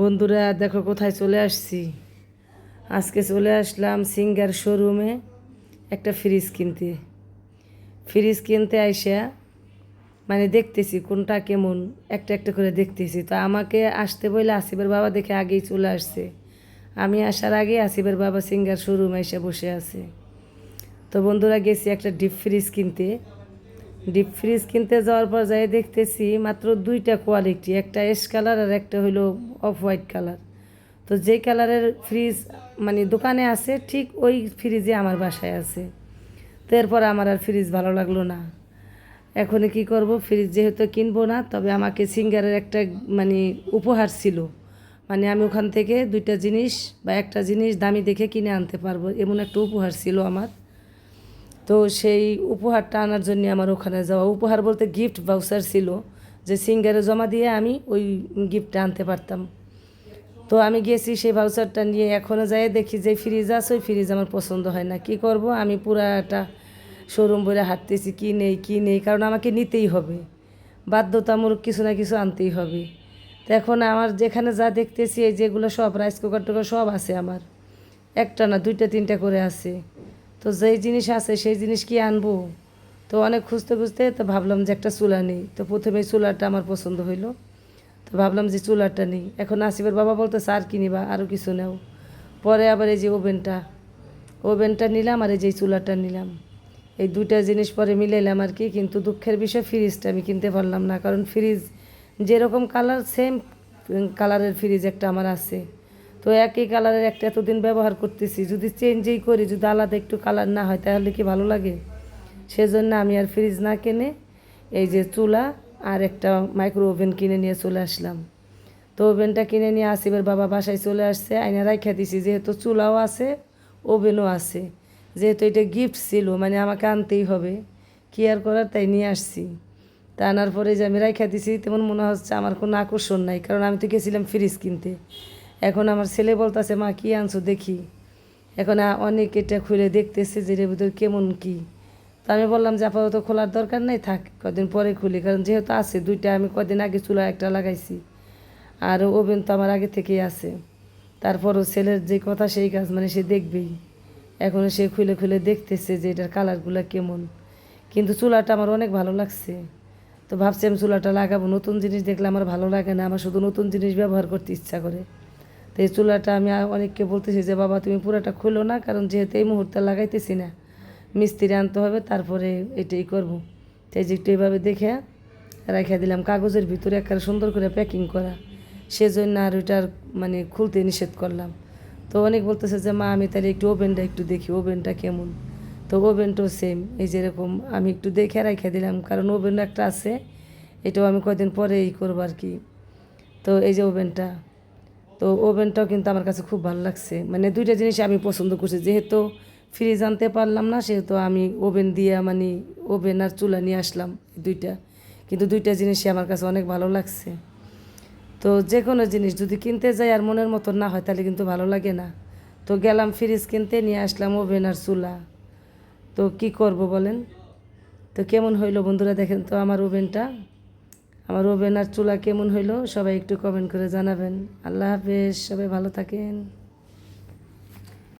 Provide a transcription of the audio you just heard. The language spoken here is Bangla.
বন্ধুরা, দেখো কোথায় চলে আসছি। আজকে চলে আসলাম সিঙ্গার শোরুমে একটা ফ্রিজ কিনতে। ফ্রিজ কিনতে আইসা মানে দেখতেছি কোনটা কেমন, একটা একটা করে দেখতেছি। তো আমাকে আসতে বলে আসিফের বাবা দেখে আগেই চলে আসছে। আমি আসার আগে আসিফের বাবা সিঙ্গার শোরুমে এসে বসে আছে। তো বন্ধুরা, গেছি একটা ডিপ ফ্রিজ কিনতে। ডিপ ফ্রিজ কিনতে যাওয়ার পর যাই দেখতেছি মাত্র দুইটা কোয়ালিটি একটা এস কালার আর একটা হলো অফ হোয়াইট কালার তো যেই কালারের ফ্রিজ মানে দোকানে আছে, ঠিক ওই ফ্রিজে আমার বাসায় আছে। তো এরপর আমার আর ফ্রিজ ভালো লাগল না। এখন কি করব? ফ্রিজ যেহেতু কিনবো না, তবে আমাকে সিঙ্গারের একটা মানে উপহার ছিল। মানে আমি ওখান থেকে দুইটা জিনিস বা একটা জিনিস দামি দেখে কিনে আনতে পারব, এমন একটা উপহার ছিল আমার। তো সেই উপহারটা আনার জন্য আমার ওখানে যাওয়া। উপহার বলতে গিফট ভাউচার ছিল যে সিঙ্গারে জমা দিয়ে আমি ওই গিফটটা আনতে পারতাম। তো আমি গেছি সেই ভাউচারটা নিয়ে এখনও যাই দেখি যে ফ্রিজ আছে, ওই ফ্রিজ আমার পছন্দ হয় না। কি করব? আমি পুরাটা শোরুম বলে হাঁটতেছি, কি নেই কি নেই, কারণ আমাকে নিতেই হবে। বাধ্যতামূলক কিছু না কিছু আনতেই হবে। তো এখন আমার যেখানে যা দেখতেছি, এই যেগুলো সব রাইস কুকার টুকার সব আছে আমার। একটা না, দুইটা, তিনটা করে আছে। তো যেই জিনিস আছে, সেই জিনিস কি আনব? তো অনেক খুঁজতে খুঁজতে তো ভাবলাম যে একটা চুলা নেই। তো প্রথমে চুলাটা আমার পছন্দ হইল। তো ভাবলাম যে চুলাটা নেই। এখন আসিফের বাবা বলতো আর কিনিবা আরও কিছু নেও। পরে আবার এই যে ওভেনটা ওভেনটা নিলাম আর এই যে চুলাটা নিলাম। এই দুইটা জিনিস পরে মিলাইলাম আর কি, কিন্তু দুঃখের বিষয় ফ্রিজটা আমি কিনতে পারলাম না। কারণ ফ্রিজ যেরকম কালার সেম কালারের ফ্রিজ একটা আমার আছে। তো একই কালারের একটা এতদিন ব্যবহার করতেছি। যদি চেঞ্জই করি, যদি আলাদা একটু কালার না হয়, তাহলে কি ভালো লাগে? সেজন্য আমি আর ফ্রিজ না কিনে এই যে চুলা আর একটা মাইক্রো ওভেন কিনে নিয়ে চলে আসলাম। তো ওভেনটা কিনে নিয়ে আসিফের বাবা বাসায় চলে আসছে, আইনা রাখা দিছি। যেহেতু চুলাও আছে ওভেনও আছে। যেহেতু এটা গিফট ছিল মানে আমাকে আনতেই হবে। কি আর করার, তাই নিয়ে আসছি। তা আনার পরে যে আমি রাখা দিছি, তেমন মনে হচ্ছে আমার কোনো আকর্ষণ নাই, কারণ আমি তো গেছিলাম ফ্রিজ কিনতে। এখন আমার ছেলে বলতেছে, মা, কী আনছো দেখি। এখন অনেক এটা খুলে দেখতেছে যে এর ভিতর কেমন কি। তো আমি বললাম যে, আপাতত খোলার দরকার নেই, থাক, কদিন পরে খুলি। কারণ যেহেতু আছে, দুইটা আমি কদিন আগে চুলা একটা লাগাইছি। আর ওভেন তো আমার আগে থেকেই আছে। তারপরও ছেলের যে কথা, সেই কাজ মানে সে দেখবেই। এখন সে খুলে খুলে দেখতেছে যে এটার কালারগুলো কেমন। কিন্তু চুলাটা আমার অনেক ভালো লাগছে। তো ভাবছি আমি চুলাটা লাগাবো। নতুন জিনিস দেখলে আমার ভালো লাগে না। আমার শুধু নতুন জিনিস ব্যবহার করতে ইচ্ছা করে। তো এই চুলাটা আমি অনেককে বলতেছি যে, বাবা, তুমি পুরোটা খুলো না, কারণ যেহেতু এই মুহূর্তে লাগাইতেছি না। মিস্ত্রি আনতে হবে, তারপরে এটাই করব। তাই যে একটু এইভাবে দেখে রাখা দিলাম। কাগজের ভিতরে একটা সুন্দর করে প্যাকিং করা। সেজন্য আর ওইটার মানে খুলতে নিষেধ করলাম। তো অনেক বলতেছে যে, মা, আমি তাহলে একটু ওভেনটা একটু দেখি, ওভেনটা কেমন? তো ওভেনটাও সেম এই যেরকম আমি একটু দেখে রাখা দিলাম, কারণ ওভেন একটা আছে, এটাও আমি কদিন পরে এই করব আর কি। তো এই যে ওভেনটা তো ওভেনটাও কিন্তু আমার কাছে খুব ভালো লাগছে। মানে দুইটা জিনিস আমি পছন্দ করছি। যেহেতু ফ্রিজ আনতে পারলাম না, সেহেতু আমি ওভেন দিয়ে মানে ওভেন আর চুলা নিয়ে আসলাম দুইটা। কিন্তু দুইটা জিনিসই আমার কাছে অনেক ভালো লাগছে। তো যে কোনো জিনিস যদি কিনতে যাই আর মনের মতো না হয়, তাহলে কিন্তু ভালো লাগে না। তো গেলাম ফ্রিজ কিনতে, নিয়ে আসলাম ওভেন আর চুলা। তো কি করব বলেন? তো কেমন হইল বন্ধুরা দেখেন তো আমার ওভেনটা। আমার ওভেন আর চুলা কেমন হইল? সবাই একটু কমেন্ট করে জানাবেন। আল্লাহ হাফেজ, সবাই ভালো থাকেন।